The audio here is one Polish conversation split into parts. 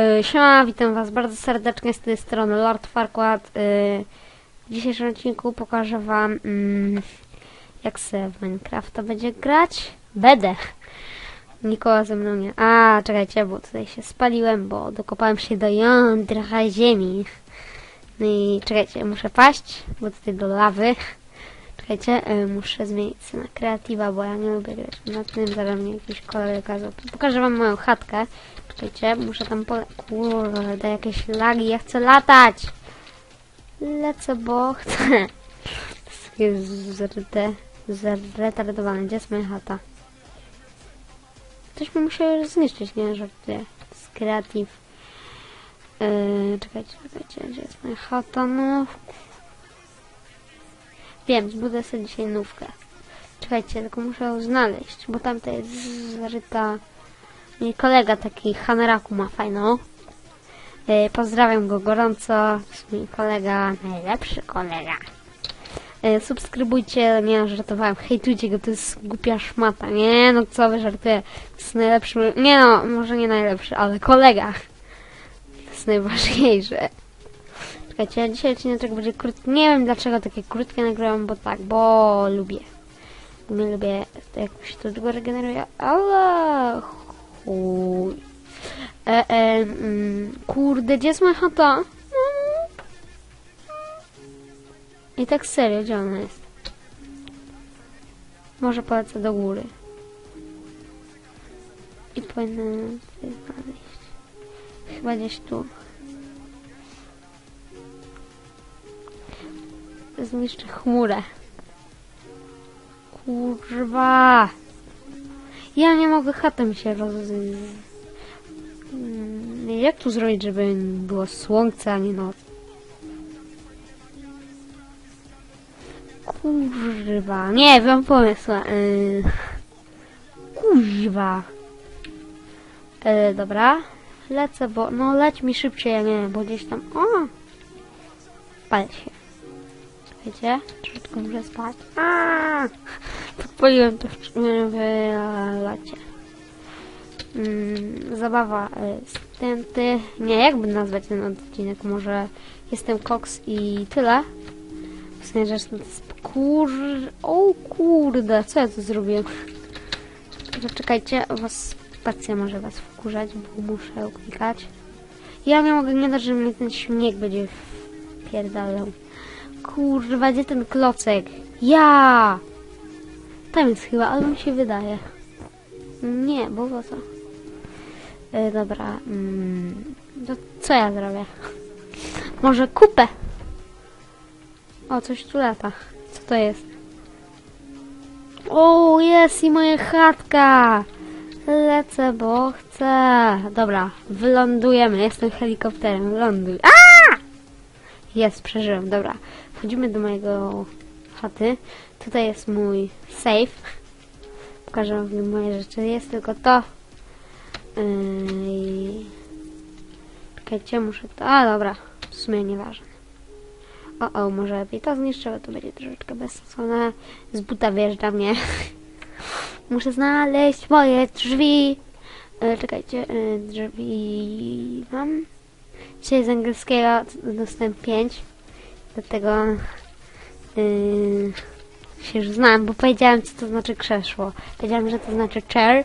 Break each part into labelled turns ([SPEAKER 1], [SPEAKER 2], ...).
[SPEAKER 1] E, Siema, witam was bardzo serdecznie z tej strony Lord Farquaad. E, W dzisiejszym odcinku pokażę wam mm, jak se w Minecrafta będzie grać. Będę. Nikogo ze mną nie. A, czekajcie, bo tutaj się spaliłem, bo dokopałem się do jądra ziemi. No i czekajcie, muszę paść, bo tutaj do lawy. E, muszę zmienić na kreatywa, bo ja nie lubię grać na tym, zaraz mnie jakiś kolega kazał. Pokażę wam moją chatkę. Czekajcie, muszę tam pole... Kurde, jakieś lagi, ja chcę latać! Lecę, bo chcę. Takie zrete... zretardowane. Gdzie jest moja chata? Ktoś mi musiał zniszczyć, nie? Żartuję. Kreatyw. Yy, czekajcie, czekajcie, gdzie jest moja chata? No... Wiem, zbudę sobie dzisiaj nówkę. Czekajcie, tylko muszę ją znaleźć, bo tamta jest zaryta... Mój kolega taki Haneraku ma fajną. E, pozdrawiam go gorąco. Jest mój kolega, najlepszy kolega. E, subskrybujcie, nie żartowałem, hejtujcie go, to jest głupia szmata. Nie no, co wy żartuję. To jest najlepszy, nie no, może nie najlepszy, ale kolega. To jest najważniejsze. Czekajcie, dzisiaj odcinek będzie krótki. Nie wiem dlaczego takie krótkie nagrywam, bo tak, bo lubię. Nie lubię, jak się to długo regeneruje, ale chuj. E, e, mm, kurde, gdzie jest moja chata? I tak serio, gdzie ona jest? Może polecę do góry. I tutaj znaleźć. Chyba gdzieś tu. Zniszczę chmurę. Kurwa! Ja nie mogę chatem się roz... Mm, Jak tu zrobić, żeby było słońce, a nie noc? Kurwa, nie wiem pomysł. Yy... Kurwa. Yy, dobra. Lecę, bo... No leć mi szybciej, ja nie wiem, bo gdzieś tam... O! Palę się. Wiecie? Troszeczkę muszę spać. Podpaliłem to w, w lacie. Mm, zabawa y, stęty. Nie, jakby nazwać ten odcinek? Może jestem Cox i tyle? W sensie, że to kur... O kurde, co ja tu zrobiłem? Zaczekajcie, was spacja może was wkurzać, bo muszę klikać. Ja nie mogę nie dać, że mnie ten śnieg będzie wpierdalał. Kurwa, gdzie ten klocek? Ja! Tam jest chyba, ale mi się wydaje. Nie, bo po co? E, dobra. Mm, to co ja zrobię? Może kupę? O, coś tu lata. Co to jest? O, jest i moja chatka! Lecę, bo chcę. Dobra, wylądujemy. Jestem helikopterem. Ląduj. A! Jest, przeżyłem. Dobra, wchodzimy do mojego chaty. Tutaj jest mój safe. Pokażę wam moje rzeczy. Jest tylko to. Yy... Czekajcie, muszę to... A, dobra. W sumie nieważne. O, o, może lepiej to zniszczę, bo to będzie troszeczkę bezsensowne. Z buta wjeżdża mnie. muszę znaleźć moje drzwi. Yy, czekajcie, yy, drzwi mam. Dzisiaj z angielskiego dostałem 5. Dlatego yy, się już znam, bo powiedziałem co to znaczy krzesło. Powiedziałem, że to znaczy chair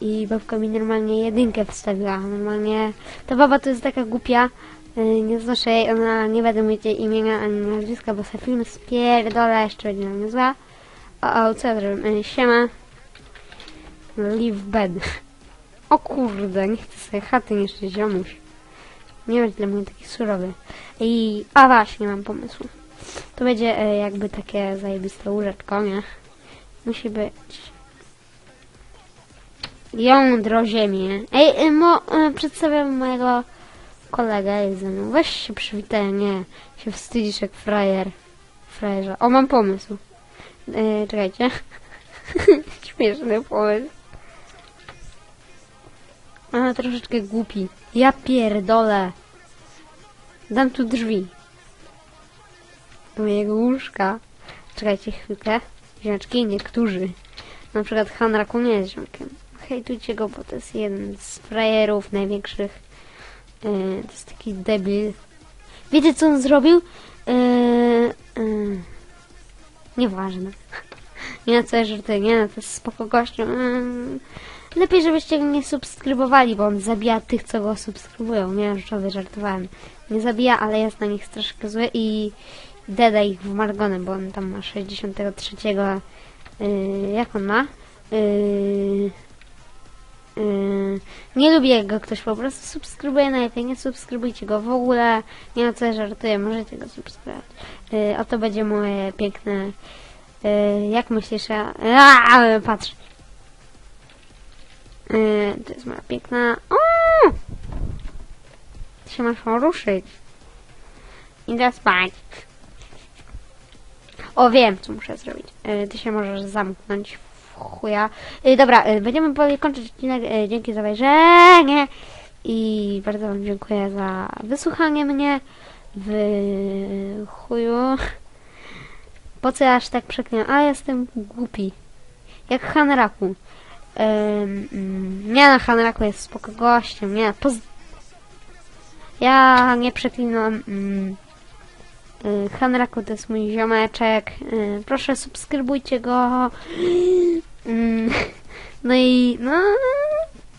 [SPEAKER 1] i babka mi normalnie jedynkę wstawiła. Normalnie ta baba to jest taka głupia, yy, nie znoszę jej, ona nie będę mieć jej imienia ani nazwiska, bo sobie film spierdolę, jeszcze będzie na mnie zła. O, o, co ja zrobię? Yy, siema. Leave bed. O kurde, nie chcę sobie chaty niszczyć, ziomuś. Nie wiem, dla mnie taki surowy. I, a właśnie, mam pomysł. To będzie e, jakby takie zajebiste łóżeczko, nie? Musi być jądro ziemi. Ej, e, mo, e, przedstawiam mojego kolegę, jest ze mną. Weź się przywitaj, nie. Się wstydzisz jak frajer. Frajerza. O, mam pomysł. E, czekajcie. Śmieszny pomysł. Ale troszeczkę głupi. Ja pierdolę. Dam tu drzwi. Do mojego łóżka. Czekajcie chwilkę. Ziomeczki, niektórzy. Na przykład Han Rakun nie jest ziomkiem. Hejtujcie go, bo to jest jeden z frajerów największych. Yy, to jest taki debil. Wiecie co on zrobił? Yy, yy, nieważne. Nie na co ja żartuję, nie, no to jest spoko gościu. Yy, lepiej, żebyście go nie subskrybowali, bo on zabija tych, co go subskrybują. Nie, żartowy, żartowałem. Nie zabija, ale jest na nich troszkę zły i deda ich w Margonę, bo on tam ma 63. Yy, jak on ma? Yy, Yy, nie lubię jak go ktoś po prostu subskrybuje, najlepiej nie subskrybujcie go w ogóle, nie no co ja żartuję, możecie go subskrybować. Yy, oto będzie moje piękne, yy, jak myślisz, ja, patrz. Yy, to jest moja piękna, o! Ty się masz ruszyć. Idę spać. O, wiem, co muszę zrobić. Yy, ty się możesz zamknąć w chuja. Yy, dobra, yy, będziemy powoli kończyć odcinek. Yy, dzięki za obejrzenie. I bardzo wam dziękuję za wysłuchanie mnie w chuju. Po co ja aż tak przeklinam? A, jestem głupi. Jak Hanraku. Ym, mm, nie no, Hanraku jest spoko gościem, nie. Poz... Ja nie przeklinam. Mm, y, Hanraku to jest mój ziomeczek. Y, Proszę subskrybujcie go. Mm, No i no.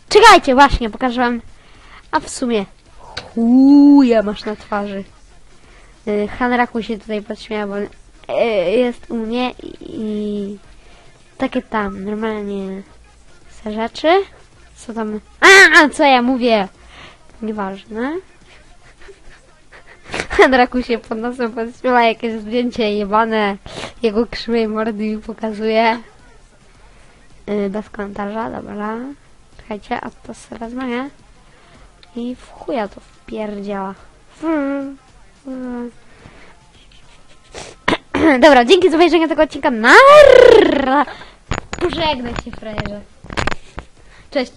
[SPEAKER 1] Czekajcie, właśnie, pokażę wam. A w sumie. Chuja masz na twarzy. Y, Hanraku się tutaj podśmiał, bo jest u mnie i, takie tam normalnie rzeczy. Co tam. A, co ja mówię? Nieważne. Hanraku się pod nosem podśmiała jakieś zdjęcie jebane jego krzywej mordy mi pokazuje. Yy, bez komentarza, dobra. Czekajcie, a to sobie wezmę? I w chuja to wpierdziała. Dobra, dzięki za obejrzenie tego odcinka. Narra! Pożegnaj.